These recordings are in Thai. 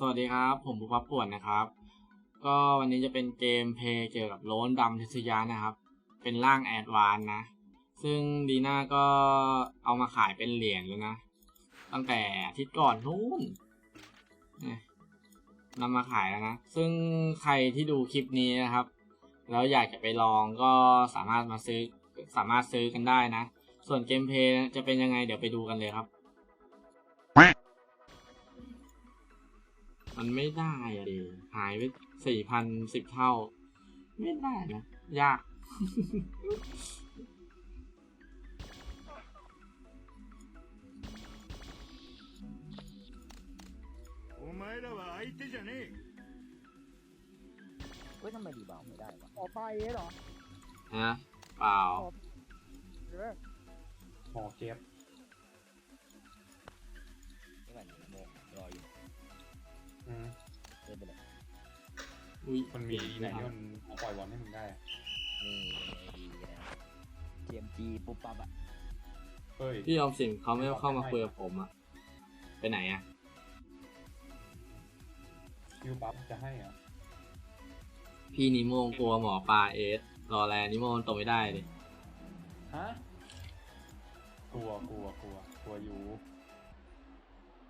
สวัสดีครับ ผมบุพป่วนนะครับ ก็วันนี้จะเป็นเกมเพย์เกี่ยวกับโลนดำทิศยานะครับ เป็นร่างแอดวานนะ ซึ่งดีน่าก็เอามาขายเป็นเหรียญแล้วนะ ตั้งแต่ทิตย์ก่อนนู้นนี่นำมาขายแล้วนะ ซึ่งใครที่ดูคลิปนี้นะครับ แล้วอยากจะไปลองก็สามารถมาซื้อสามารถซื้อกันได้นะ ส่วนเกมเพย์จะเป็นยังไงเดี๋ยวไปดูกันเลยครับ มันไม่ได้อะดิหายไปสี่พันสิบเท่า ไม่ได้นะ ยาก お前らは相手じゃねえ เฮ้ยทำไมดีเบาไม่ได้วะ ออกไปเอสเหรอ ฮะ เปล่า เออ หมอเก็บ อืมเดินไปเลยอุ้ยมันมีไหนที่มันปล่อยบอลให้มึงได้อะนี่ดีนะเกมจีปุ๊บปั๊บอะเฮ้ยพี่ยอมสินเขาไม่เข้ามาคุยกับผมอะไปไหนอะคิวปั๊บจะให้อะพี่นิโมกลัวหมอปลาเอสรอแลนิโมมันตกไม่ได้เลยฮะกลัวกลัวกลัวกลัวอยู่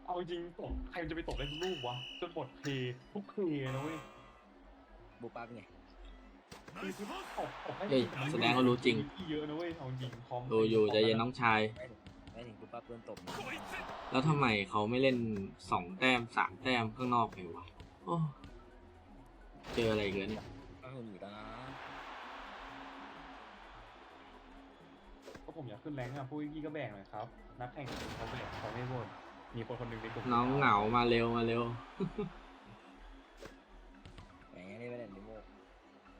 เอาจริงตกใครมันจะไปตกได้ทุกลูกวะจนหมดเพลย์ทุกเพลย์นะเว้ยปุ๊บปั๊บไงคือคือตกตกให้เฮ้ยแสดงว่ารู้จริง เยอะนะเว้ยเอาจริงคอมดูอยู่ใจเย็นน้องชาย ไม่ถึงไม่ถึงปุ๊บปั๊บโดนตบนะแล้วทำไมเขาไม่เล่นสองแต้มสามแต้มข้างนอกเลยวะโอ้เจออะไรอีกันเนี่ยต้องหนีแล้วนะก็ผมอยากขึ้นแรงอะพวกพี่ก็แบ่งหน่อยครับ นักแข่งเขาแบ่งเขาไม่บ่น มีคนคนหนึ่งในกลุ่มน้องเหงามาเร็วมาเร็วอย่างเงี้ยนี่ไม่ได้ดิโม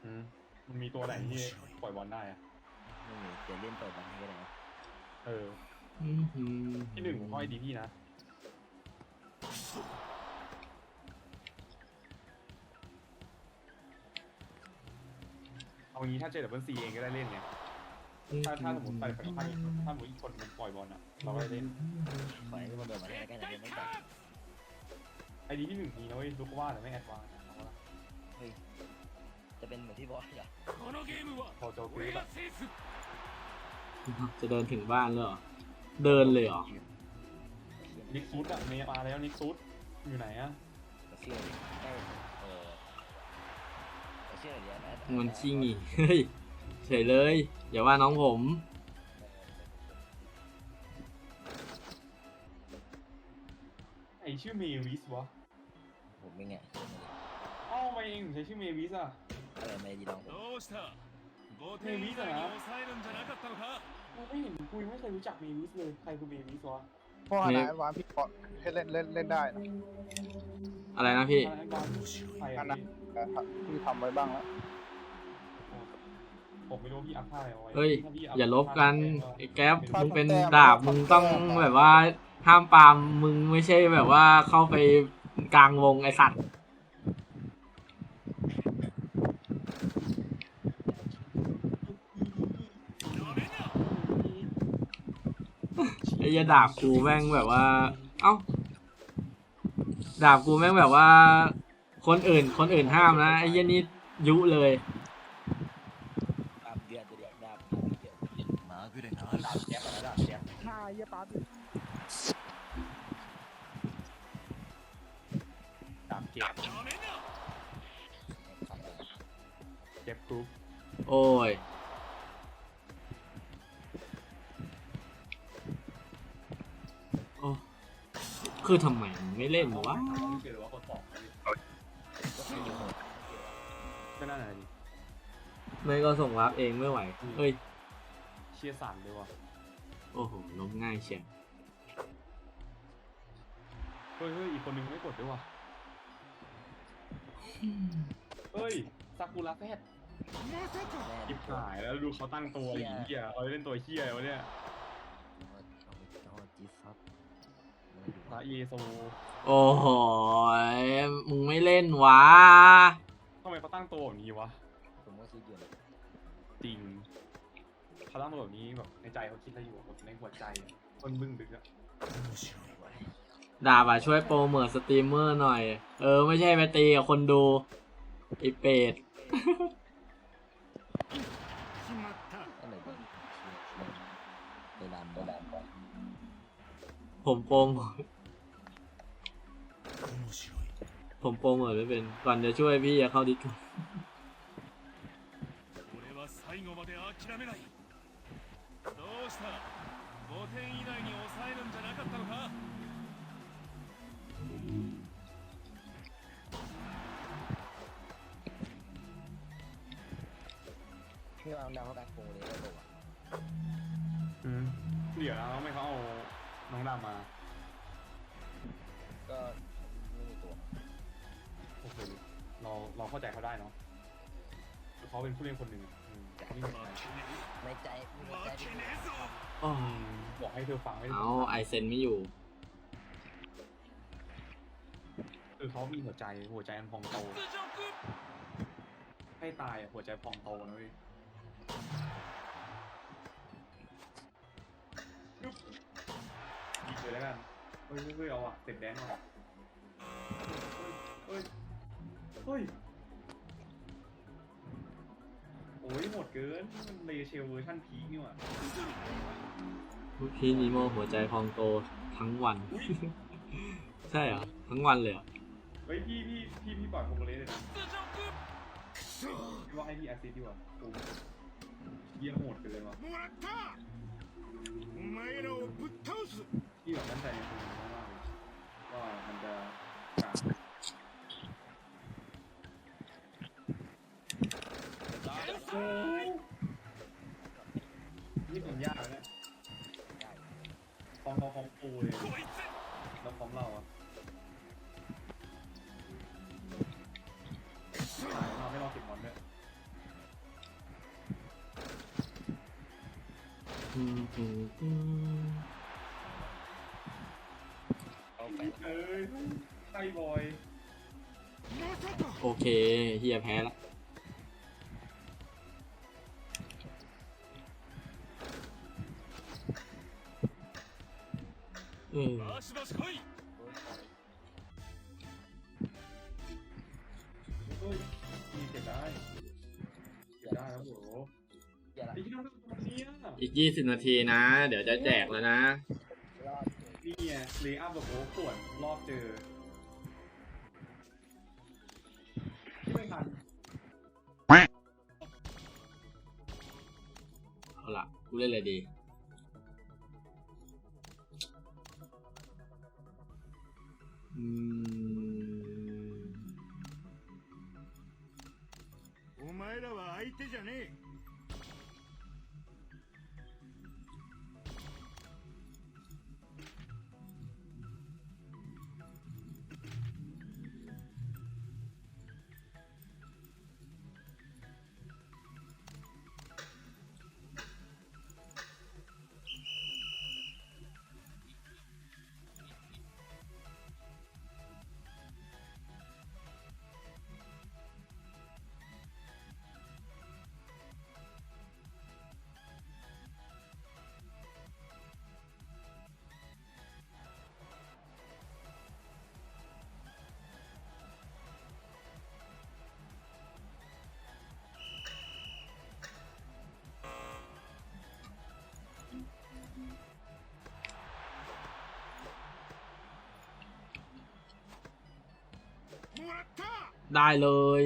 อืมมันมีตัวไหนที่ปล่อยบอลได้อะไม่มีเดี๋ยวเล่นตบมันก็ได้นะเอออื้อหือที่หนึ่งผมห้อยดีพี่นะเอางี้ถ้าเจอดับเบิลซีเองก็ได้เล่นไง ถ้าถ้าสมมติไปไปถ้าถ้าสมมติอีกคนมันปล่อยบอลอ่ะ เราก็ได้เล่น ขอให้มันโดนมาได้แค่ไหนเล่นไม่ได้ ไอดีที่หนึ่งมีนะเว้ยลูกว่าแต่ไม่แอดวานซ์นะเอาวะ เฮ้ยจะเป็นเหมือนที่บอสเหรอ このゲームは พอโจคุย 俺 แบ が บ 制す จะเดินถึงบ้านเลยเหรอ เดินเลยเหรอ นิกซูดอะเมย์มาแล้วนิกซูดอยู่ไหนอะ เชื่อดิได้เออเชื่อเดี๋ยวนะ มันขี้หงีเฮ้ย เฉยเลย อย่าว่าน้องผม ไอชื่อเมวิสวะ ผมไม่ไง เอ้าทำไมเองถึงใช้ชื่อเมวิสอะ อะไรไม่ดีลองผม どうした5点以内に抑えるんじゃなかったのか ไม่เห็นคุยไม่เคยรู้จักเมวิสเลยใครคือเมวิสวะ เพราะขนาดวานพี่กอให้เล่นเล่นเล่นได้นะ อะไรนะพี่ ใคร อั อะ นนั้นแต่พี่ทำไว้บ้างแล้ว ผมไม่รู้พี่อัพท่าอะไรเอาไว้เฮ้ย ถ้พี่พอย่าลบกันท่าไอ้แก๊ปท่ามึงเป็นแต้มดาบมึงต้องแบบว่าห้ามปรามมึงไม่ใช่แบบว่าเข้าไปกลางวงไอสัตว์ไอ้ยาดาบกูแม่งแบบว่า เอ้า ดาบกูแม่งแบบว่า คนอื่น คนอื่นห้ามนะไอ้เหี้ยนี่ยุเลย ดาบเดือดเดือดดาบเดือด อยู่ไหนนะดาบแอะนะดาบาไเก็บเก็บกรุ๊โอ้ย โอ้คือทำไมไม่เล่นหรือวะไม่ก็ส่งวาร์ปเองไม่ไหวเฮ้ย เชียร์สั่นเลยว่ะโอ้โหล้มง่ายเชียวเฮ้ยเฮ้ยอีกคนนึงไม่กดด้วยว่ะเฮ้ยซากุระแฟดแม่จิบหายแล้วดูเขาตั้งตัวอย่างเงี้ยเขาเล่นตัวเฮียวะเนี่ยโอ้จีซับพระเยซูโอ้โหยมึงไม่เล่นวะทำไมเขาตั้งตัวแบบนี้วะผมก็คิดอยู่นะจริง เขาตั้งตัวแบบนี้แบบในใจเขาคิดอะไรอยู่แบบในหัวใจอะคนบึ้งดึกอะ 面白い ดาบอะช่วยโปรโมทสตรีมเมอร์หน่อย เออ ไม่ใช่ไปตีกับคนดูไอเป็ด 決まった นั่นเลยเวลาเวลา ผมโปรโมท 面白い ผมโปรโมทไม่เป็น ก่อนจะช่วยพี่อะเข้าดิสคอร์ด 俺は最後まで諦めないど うした5点以内に抑えるんじゃなかったのか พี่ว่าดาวเขาแบ็คโฟเลยได้ป่าวะ อืมเดี๋ยวนะทำไมเขาเอาน้องดำมา ก็ไม่มีตัว โอเคเราเราเข้าใจเขาได้เนาะเขาเป็นผู้เล่นคนหนึ่งอืมเขาไม่มี ในใจในใจอ๋อบอกให้เธอฟังให้เอาไอเซนไม่อยู่ คือเขามีหัวใจหัวใจมันพองโต ให้ตายอะหัวใจพองโตนะเว้ยดี๋ยแล้วกันเฮ้ยเฮ้ยเอาอะเสร็จแดนอะเฮ้ยเฮ้ย โอ้ยหมดเกินเลเชลเวอร์ชันพีกนี่หว่าพี่นีโมหัวใจพองโตทั้งวัน ใช่เหรอ ทั้งวันเลยเอเฮ้ยพี่พี่พี่พี่ปล่อยโมเลสเลยนะวว่าให้พี่แอซซิสดีกว่ายเยี่ยมโหดเกิเลยว่ะ เอไปเอ้ยไส้บอยโอเคเฮียแพ้ละอืมโอ้ยเสียได้เสียได้แล้วโหพี่น้อง อีกยี่สิบนาทีนะ เดี๋ยวจะแจกแล้วนะรอดนี่ไงเลย์อัพแบบโอ้ปวดรอบเจอไม่ทันเอาละกูเล่นอะไรดี ได้เลย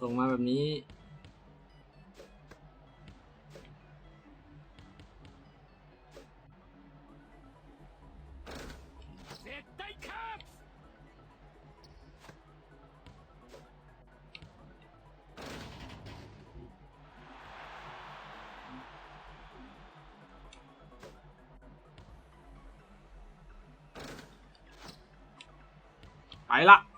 ส่งมาแบบนี้ ไป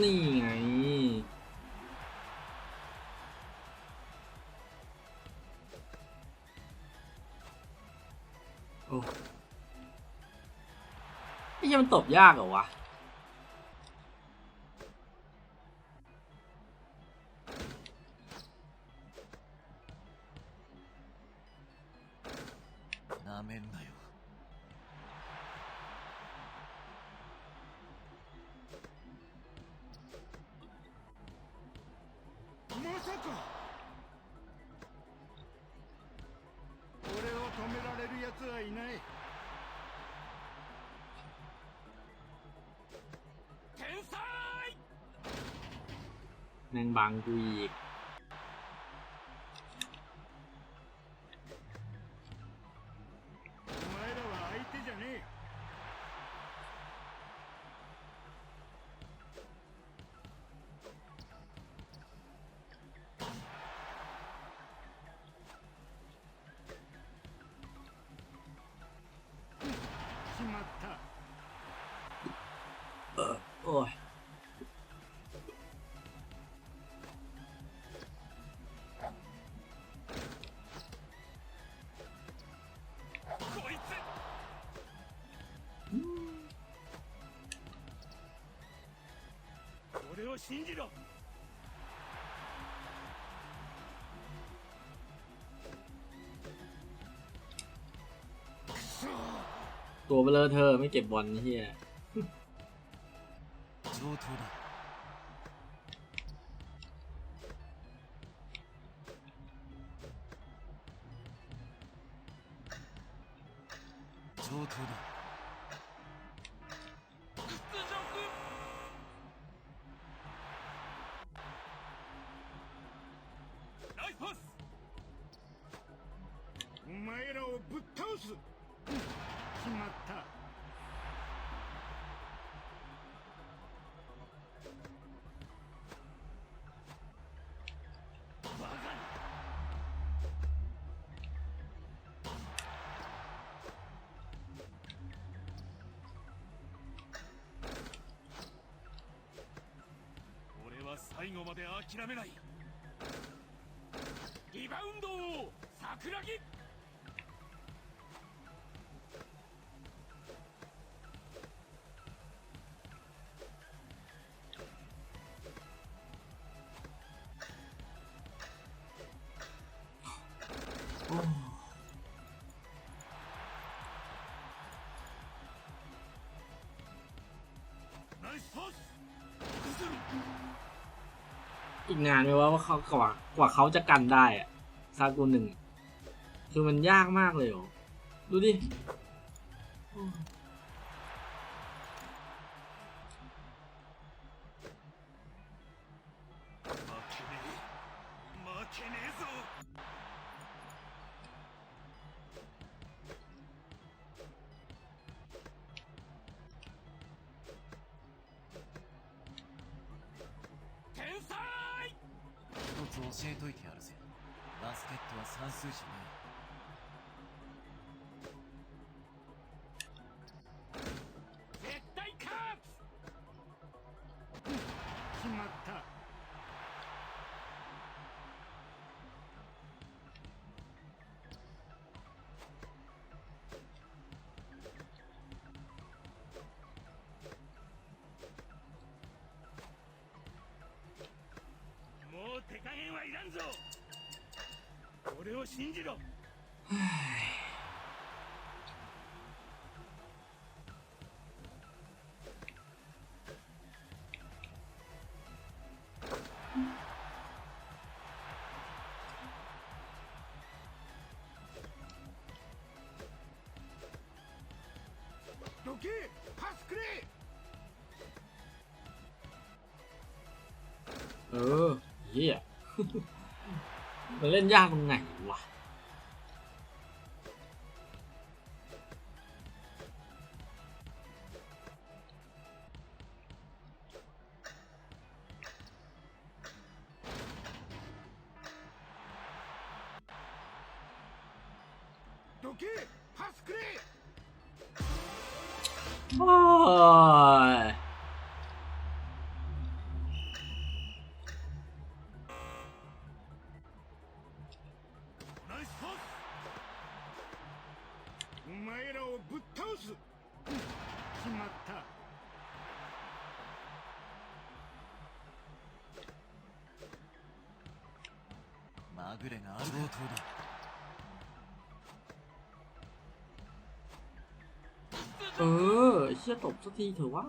นี่ไง โอ้ไอ้เหี้ยังมันตบยากเหรอวะ なめんなよ แม่งบังกูอีก つ俺を信じろ ตัวเบลอเธอไม่เก็บบอลนี่เฮีย 上等だ パスお前らをぶっ倒す。決まった。バカな俺は最後まで諦めない。 อีกนานไหมว่าว่าเขากว่ากว่าเขาจะกันได้อะซากุหนึ่ง คือมันยากมากเลยเหรอ ดูดิ 手加減はいらんぞ俺を信じろ Oh. เฮียมันเล่นยากตรงไหนวะโอ้ เออเชี่ยตบสักทีเถอะวะ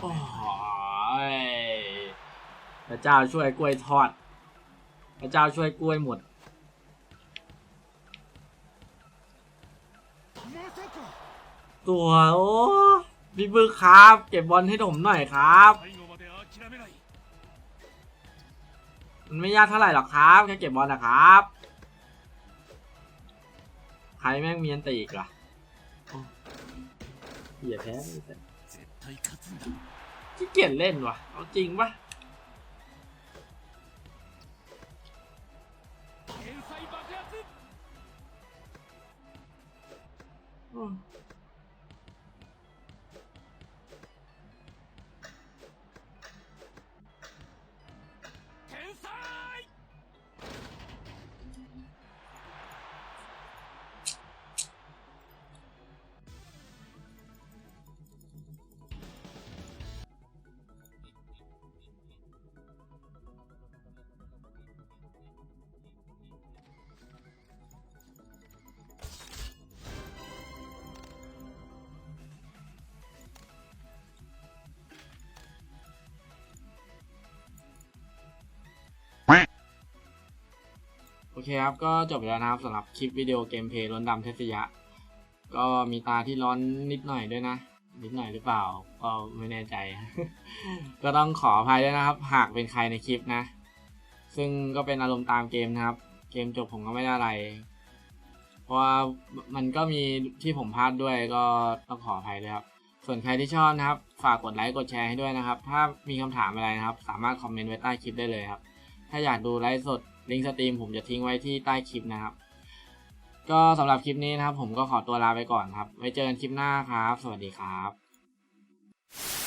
โอ้ยพระเจ้าช่วยกล้วยทอด พระเจ้าช่วยกล้วยหมด ตัวโอ้บิบึกครับ เก็บบอลให้ผมหน่อยครับ มันไม่ยากเท่าไหร่หรอกครับ แค่เก็บบอลนะครับ ใครแม่งมีอันตีอีกล่ะเหยียแพ้ขี้เกียจเล่นวะเอาจริงปะอืม เคครับ ก็จบไปแล้วนะครับสำหรับคลิปวิดีโอเกมเพลย์ล้นดำเทสยะ ก็มีตาที่ร้อนนิดหน่อยด้วยนะ นิดหน่อยหรือเปล่า ก็ไม่แน่ใจ ก็ต้องขออภัยด้วยนะครับ หากเป็นใครในคลิปนะ ซึ่งก็เป็นอารมณ์ตามเกมนะครับ เกมจบผมก็ไม่ได้อะไร เพราะว่ามันก็มีที่ผมพลาดด้วยก็ต้องขออภัยด้วยครับ ส่วนใครที่ชอบนะครับ ฝากกดไลค์กดแชร์ให้ด้วยนะครับ ถ้ามีคำถามอะไรนะครับ สามารถคอมเมนต์ไว้ใต้คลิปได้เลยครับ ถ้าอยากดูไลฟ์สด ลิงก์สตรีมผมจะทิ้งไว้ที่ใต้คลิปนะครับ ก็สำหรับคลิปนี้นะครับ ผมก็ขอตัวลาไปก่อนครับ ไว้เจอกันคลิปหน้าครับ สวัสดีครับ